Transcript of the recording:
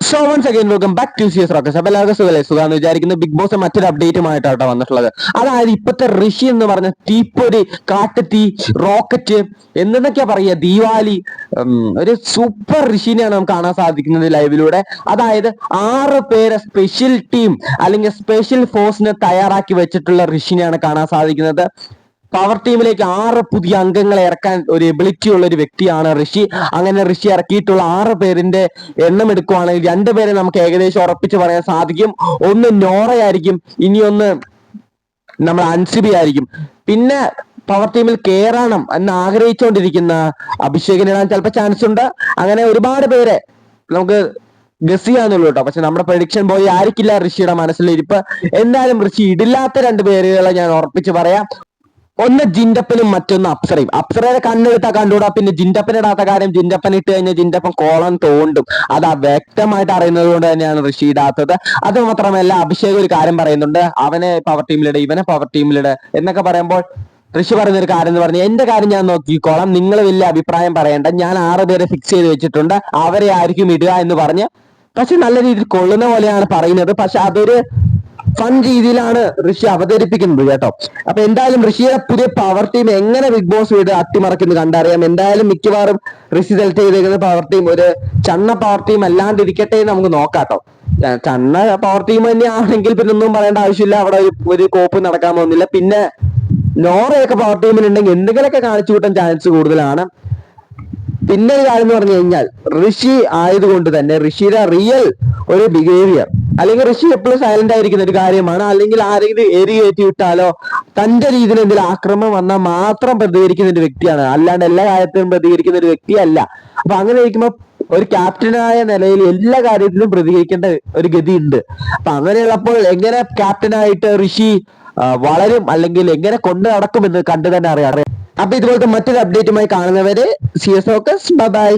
So once again welcome back to C S rocks അപ്പൊ എല്ലാവർക്കും സുഖമല്ലേ സുഖമെന്ന് വിചാരിക്കുന്ന. ബിഗ് ബോസ് മറ്റൊരു അപ്ഡേറ്റുമായിട്ടാണ് വന്നിട്ടുള്ളത്. അതായത് ഇപ്പത്തെ ഋഷി എന്ന് പറഞ്ഞ തീപ്പൊരി കാട്ടുതീ റോക്കറ്റ് എന്തെന്നൊക്കെയാ പറയുക. ദീപാവലി ഒരു സൂപ്പർ ഋഷിനെയാണ് നമുക്ക് കാണാൻ സാധിക്കുന്നത് ലൈവിലൂടെ അതായത് ആറ് പേരെ സ്പെഷ്യൽ ടീം അല്ലെങ്കിൽ സ്പെഷ്യൽ ഫോഴ്സിനെ തയ്യാറാക്കി വെച്ചിട്ടുള്ള ഋഷിനെയാണ് കാണാൻ സാധിക്കുന്നത്. പവർ ടീമിലേക്ക് ആറ് പുതിയ അംഗങ്ങളെ ഇറക്കാൻ ഒരു എബിലിറ്റി ഉള്ള ഒരു വ്യക്തിയാണ് ഋഷി. അങ്ങനെ ഋഷി ഇറക്കിയിട്ടുള്ള ആറ് പേരിന്റെ എണ്ണം എടുക്കുവാണെങ്കിൽ രണ്ടുപേരെ നമുക്ക് ഏകദേശം ഉറപ്പിച്ച് പറയാൻ സാധിക്കും. ഒന്ന് നോറയായിരിക്കും. ഇനിയൊന്ന് നമ്മൾ അൻസിബി ആയിരിക്കും. പിന്നെ പവർ ടീമിൽ കേറണം എന്ന് ആഗ്രഹിച്ചുകൊണ്ടിരിക്കുന്ന അഭിഷേകിന് ഇടാൻ ചിലപ്പോൾ ചാൻസ് ഉണ്ട്. അങ്ങനെ ഒരുപാട് പേരെ നമുക്ക് ഗസ് ചെയ്യാന്നുള്ളൂ കേട്ടോ. പക്ഷെ നമ്മുടെ പ്രഡിക്ഷൻ പോയി ആയിരിക്കില്ല ഋഷിയുടെ മനസ്സിലിരിപ്പ്. എന്തായാലും ഋഷി ഇടില്ലാത്ത രണ്ട് പേരുകളെ ഞാൻ ഉറപ്പിച്ച് പറയാം. ഒന്ന് ജിൻഡപ്പനും മറ്റൊന്ന് അപ്സറയും അപ്സറയുടെ കണ്ണെടുത്താ കണ്ടുകൂടാ. പിന്നെ ജിൻഡപ്പൻ ഇടാത്ത കാര്യം ജിൻഡപ്പൻ ഇട്ട് കഴിഞ്ഞാൽ ജിൻഡപ്പൻ കോളം തോണ്ടും. അത് വ്യക്തമായിട്ട് അറിയുന്നത് കൊണ്ട് തന്നെയാണ് ഋഷി ഇടാത്തത്. അത് മാത്രമല്ല അഭിഷേക് ഒരു കാര്യം പറയുന്നുണ്ട്. അവനെ പവർ ടീമിലിടെ ഇവനെ പവർ ടീമിലിടെ എന്നൊക്കെ പറയുമ്പോൾ ഋഷി ഒരു കാര്യം എന്ന് പറഞ്ഞു എന്റെ കാര്യം ഞാൻ നോക്കിക്കോളാം നിങ്ങൾ വലിയ അഭിപ്രായം പറയണ്ട. ഞാൻ ആറ് പേരെ ഫിക്സ് ചെയ്ത് വെച്ചിട്ടുണ്ട്. അവരെ ആയിരിക്കും ഇടുക എന്ന് പറഞ്ഞ്. പക്ഷെ നല്ല രീതിയിൽ കൊള്ളുന്ന പോലെയാണ് പറയുന്നത്. പക്ഷെ അതൊരു ഫൺ രീതിയിലാണ് ഋഷി അവതരിപ്പിക്കുന്നത് കേട്ടോ. അപ്പൊ എന്തായാലും ഋഷിയുടെ പുതിയ പവർ ടീം എങ്ങനെ ബിഗ് ബോസ് വീട് അട്ടിമറിക്കുന്നത് കണ്ടറിയാം. എന്തായാലും മിക്കവാറും ഋഷി സെലക്ട് ചെയ്തേക്കുന്ന പവർ ടീം ഒരു ചണ്ണ പവർ ടീം അല്ലാണ്ടിരിക്കട്ടെ എന്ന് നമുക്ക് നോക്കാട്ടോ കേട്ടോ. ചണ്ണ പവർ ടീം തന്നെയാണെങ്കിൽ പിന്നെ ഒന്നും പറയേണ്ട ആവശ്യമില്ല. അവിടെ ഒരു ഒരു കോപ്പ് നടക്കാൻ പോകുന്നില്ല. പിന്നെ നോറയൊക്കെ പവർ ടീമിലുണ്ടെങ്കിൽ എന്തെങ്കിലുമൊക്കെ കാണിച്ചു കൂട്ടാൻ ചാൻസ് കൂടുതലാണ്. പിന്നെ ഒരു കാര്യം എന്ന് പറഞ്ഞു കഴിഞ്ഞാൽ ഋഷി ആയതുകൊണ്ട് തന്നെ ഋഷിയുടെ റിയൽ ഒരു ബിഹേവിയർ അല്ലെങ്കിൽ ഋഷി എപ്പോഴും സൈലന്റ് ആയിരിക്കുന്ന ഒരു കാര്യമാണ്. അല്ലെങ്കിൽ ആരെങ്കിലും എരി കയറ്റി വിട്ടാലോ തന്റെ രീതിയിൽ എന്തെങ്കിലും ആക്രമണം വന്നാൽ മാത്രം പ്രതികരിക്കുന്ന ഒരു വ്യക്തിയാണ്. അല്ലാണ്ട് എല്ലാ കാര്യത്തിലും പ്രതികരിക്കുന്ന ഒരു വ്യക്തിയല്ല. അപ്പൊ അങ്ങനെ ഇരിക്കുമ്പോൾ ഒരു ക്യാപ്റ്റനായ നിലയിൽ എല്ലാ കാര്യത്തിലും പ്രതികരിക്കേണ്ട ഒരു ഗതി ഉണ്ട് അപ്പൊ അങ്ങനെയുള്ളപ്പോൾ എങ്ങനെ ക്യാപ്റ്റനായിട്ട് ഋഷി വളരും? അല്ലെങ്കിൽ എങ്ങനെ കൊണ്ടു നടക്കുമെന്ന് കണ്ടു തന്നെ അറിയാം. അപ്പൊ ഇതുപോലത്തെ മറ്റൊരു അപ്ഡേറ്റുമായി കാണുന്നവരെ സി എസ് ഓക്കസ് ബൈ